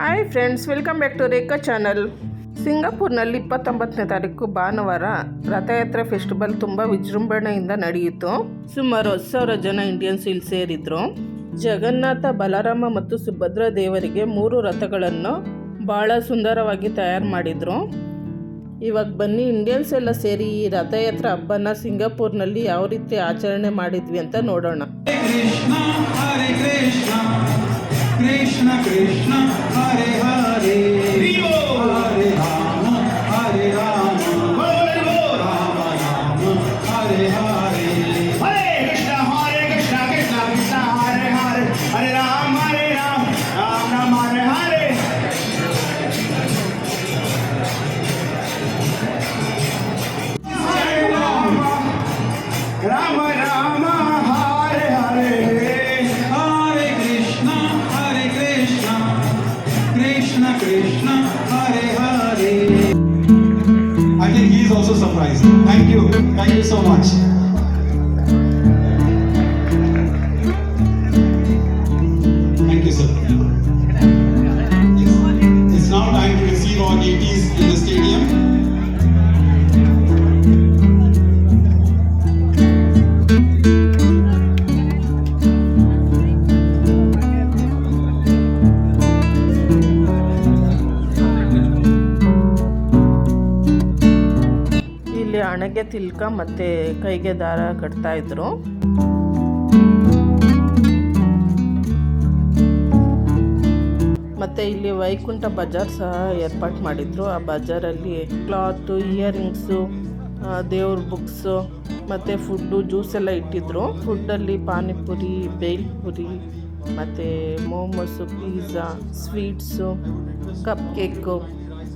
Hi friends welcome back to Rekha channel ಸಿಂಗಾಪುರ್ನಲ್ಲಿ ಇಪ್ಪತ್ತೊಂಬತ್ತನೇ ತಾರೀಕು ಭಾನುವಾರ ರಥಯಾತ್ರಾ ಫೆಸ್ಟಿವಲ್ ತುಂಬ ವಿಜೃಂಭಣೆಯಿಂದ ನಡೆಯಿತು. ಸುಮಾರು ಹತ್ತು ಸಾವಿರ ಜನ ಇಂಡಿಯನ್ಸ್ ಇಲ್ಲಿ ಸೇರಿದ್ರು. ಜಗನ್ನಾಥ, ಬಲರಾಮ ಮತ್ತು ಸುಭದ್ರ ದೇವರಿಗೆ ಮೂರು ರಥಗಳನ್ನು ಬಹಳ ಸುಂದರವಾಗಿ ತಯಾರು ಮಾಡಿದ್ರು. ಇವಾಗ ಬನ್ನಿ ಇಂಡಿಯನ್ಸ್ ಎಲ್ಲ ಸೇರಿ ಈ ರಥಯಾತ್ರಾ ಹಬ್ಬನ ಸಿಂಗಾಪುರ್ನಲ್ಲಿ ಯಾವ ರೀತಿ ಆಚರಣೆ ಮಾಡಿದ್ವಿ ಅಂತ ನೋಡೋಣ. Krishna, Krishna, Hari, Hari. Much. Thank you, sir. ಇಲ್ಲಿ ತಿಲ್ಕ ಮತ್ತೆ ಕೈಗೆ ದಾರ ಕಟ್ತಾ ಇದ್ರು. ಮತ್ತೆ ಇಲ್ಲಿ ವೈಕುಂಠ ಬಜಾರ್ ಸಹ ಏರ್ಪಾಟ್ ಮಾಡಿದ್ರು. ಆ ಬಜಾರಲ್ಲಿ ಕ್ಲಾತು, ಇಯರಿಂಗ್ಸು ದೇವ್ರ ಬುಕ್ಸು, ಮತ್ತು ಫುಡ್ಡು, ಜ್ಯೂಸ್ ಎಲ್ಲ ಇಟ್ಟಿದ್ರು. ಫುಡ್ಡಲ್ಲಿ ಪಾನಿಪುರಿ, ಬೇಲ್ಪುರಿ, ಮತ್ತು momos, pizza, sweets, cup cake.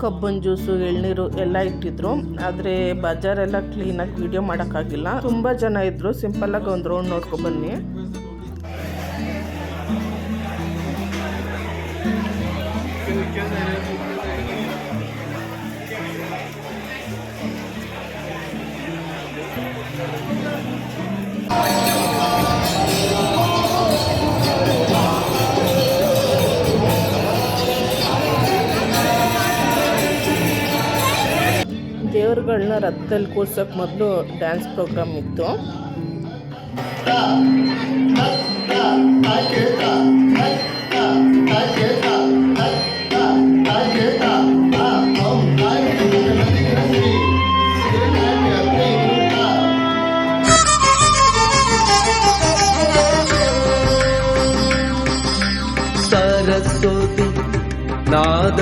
Cubbon juice, ಎಳ್ನೀರು ಎಲ್ಲ ಇಟ್ಟಿದ್ರು. ಆದರೆ ಬಜಾರೆಲ್ಲ ಕ್ಲೀನಾಗಿ ವಿಡಿಯೋ ಮಾಡೋಕ್ಕಾಗಿಲ್ಲ. ತುಂಬ ಜನ ಇದ್ದರು ಆಗಿ ಒಂದು ರೌಂಡ್ ನೋಡ್ಕೊಬನ್ನಿ ಮಕ್ಕಳನ್ನ ರಥದಲ್ಲಿ ಕೂರ್ಸೋಕ್ಕೆ ಮೊದಲು ಡ್ಯಾನ್ಸ್ ಪ್ರೋಗ್ರಾಮ್ ಇತ್ತು ಸರಸ್ವತಿ ನಾದ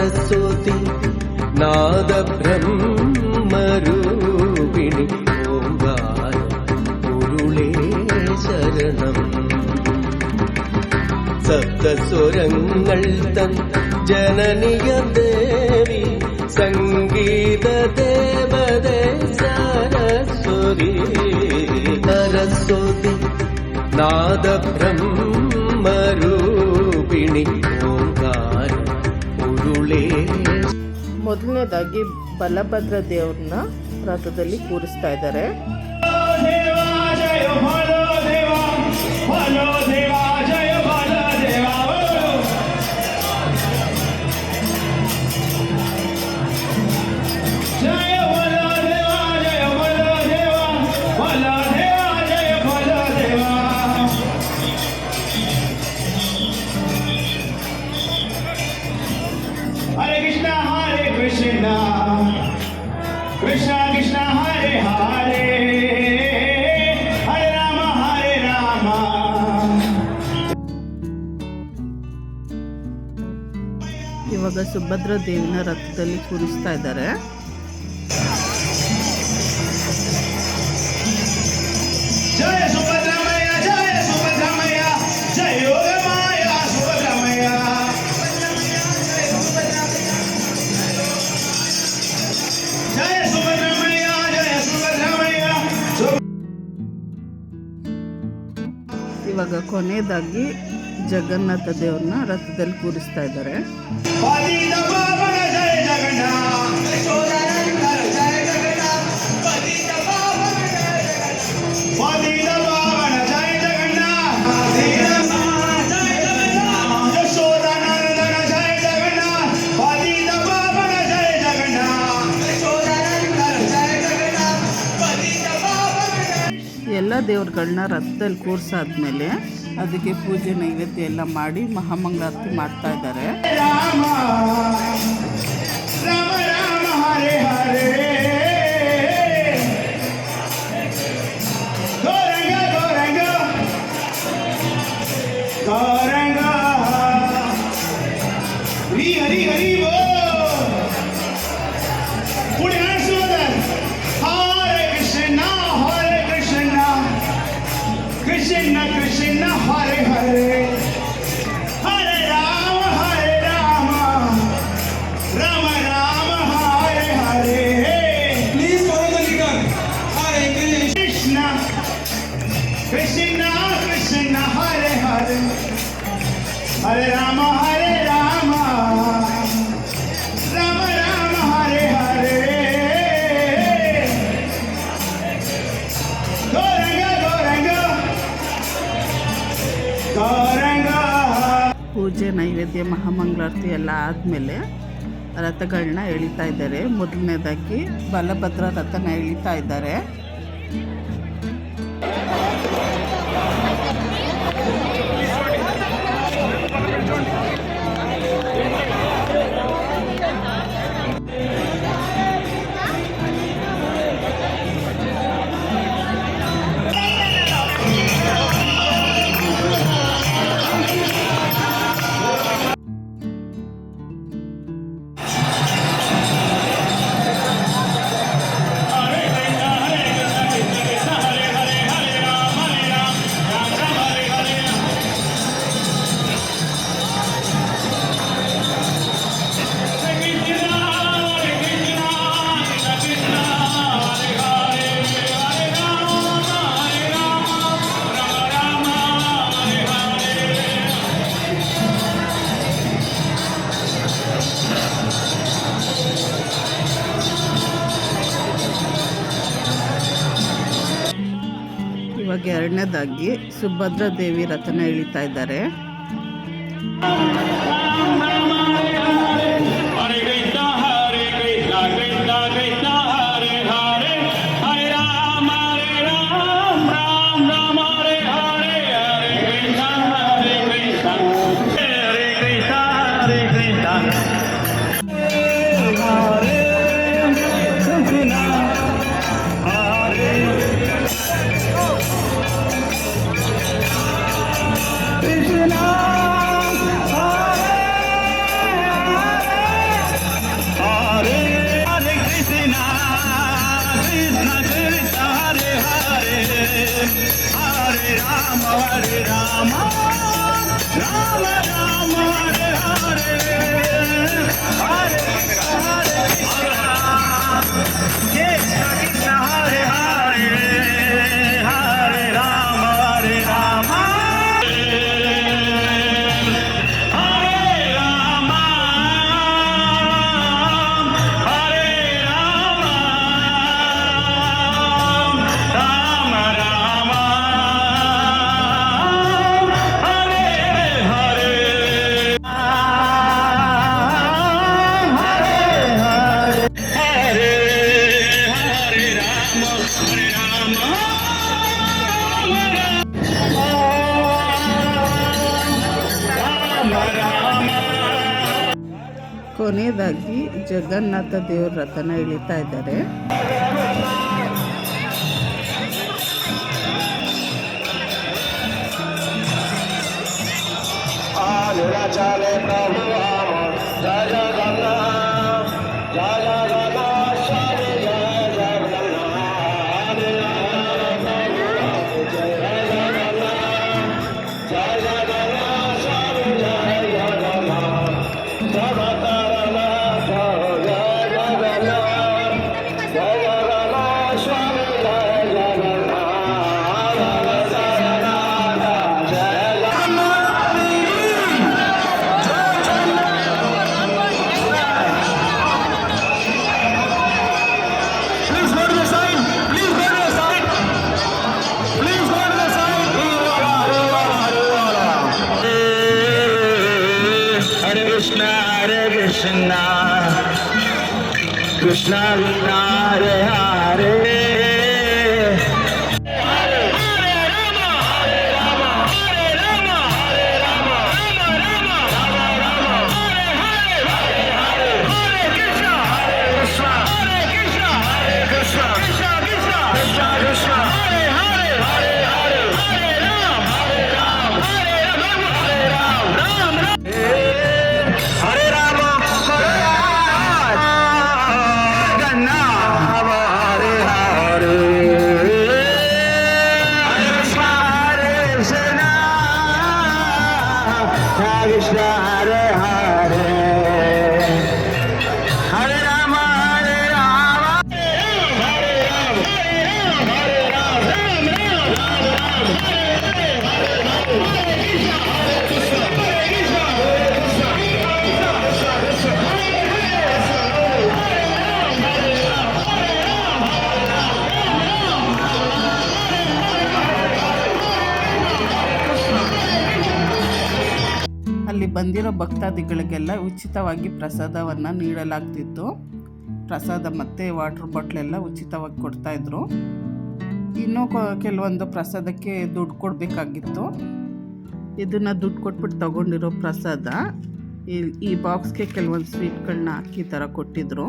സരസ്വതി നാദബ്രഹ്മരൂപിണി. ഓങ്കാര ഉരുളേ ശരണം. സപ്തസ്വരങ്ങൾ തൻ ജനനിയ ദേവി സംഗീത ദേവത സരസ്വതി. സരസ്വതി നാദബ്രഹ്മ ಮೊದಲನೇದಾಗಿ ಬಲಭದ್ರ ದೇವ್ರನ್ನ ರಥದಲ್ಲಿ ಕೂರಿಸ್ತಾ ಇದ್ದಾರೆ. ಇವಾಗ ಸುಭದ್ರ ದೇವಿನ ರಥದಲ್ಲಿ ಕೂರಿಸ್ತಾ ಇದ್ದಾರೆ. ಇವಾಗ ಕೊನೆಯದಾಗಿ ಜಗನ್ನಾಥ ದೇವ್ರನ್ನ ರಥದಲ್ಲಿ ಕೂರಿಸ್ತಾ ಇದ್ದಾರೆ. ಎಲ್ಲ ದೇವ್ರುಗಳನ್ನ ರಥದಲ್ಲಿ ಕೂರಿಸಾದ್ಮೇಲೆ ಅದಕ್ಕೆ ಪೂಜೆ ನೈವೇದ್ಯ ಎಲ್ಲ ಮಾಡಿ ಮಹಾಮಂಗಳಾರತಿ ಮಾಡ್ತಾ ಇದ್ದಾರೆ. ಹರಿ ಹರಿ. ಪೂಜೆ ನೈವೇದ್ಯ ಮಹಾಮಂಗಳಾರತಿ ಎಲ್ಲ ಆದಮೇಲೆ ರಥಗಳನ್ನ ಎಳಿತಾ ಇದ್ದಾರೆ. ಮೊದಲನೇದಾಗಿ ಬಲಭದ್ರ ರಥನ ಎಳಿತಾ ಇದ್ದಾರೆ. ಚಿಕ್ಕದಾಗಿ ಸುಭದ್ರಾ ದೇವಿ ರಥನ ಇಳಿತಾ ಇದ್ದಾರೆ. ಜಗನ್ನಾಥ ದೇವ್ರ ರಥನ ಇಳಿತಾ ಇದ್ದಾರೆ. चाले प्रभुआ Krishna Rudra Krishna. ಬಂದಿರೋ ಭಕ್ತಾದಿಗಳಿಗೆಲ್ಲ ಉಚಿತವಾಗಿ ಪ್ರಸಾದವನ್ನು ನೀಡಲಾಗ್ತಿತ್ತು. ಪ್ರಸಾದ ಮತ್ತು ವಾಟ್ರ್ ಬಾಟ್ಲೆಲ್ಲ ಉಚಿತವಾಗಿ ಕೊಡ್ತಾಯಿದ್ರು ಇನ್ನೂ ಕೆಲವೊಂದು ಪ್ರಸಾದಕ್ಕೆ ದುಡ್ಡು ಕೊಡಬೇಕಾಗಿತ್ತು. ಇದನ್ನು ದುಡ್ಡು ಕೊಟ್ಬಿಟ್ಟು ತೊಗೊಂಡಿರೋ ಪ್ರಸಾದ, ಈ ಬಾಕ್ಸ್ಗೆ ಕೆಲವೊಂದು ಸ್ವೀಟ್ಗಳನ್ನ ಹಾಕಿ ಥರ ಕೊಟ್ಟಿದ್ರು.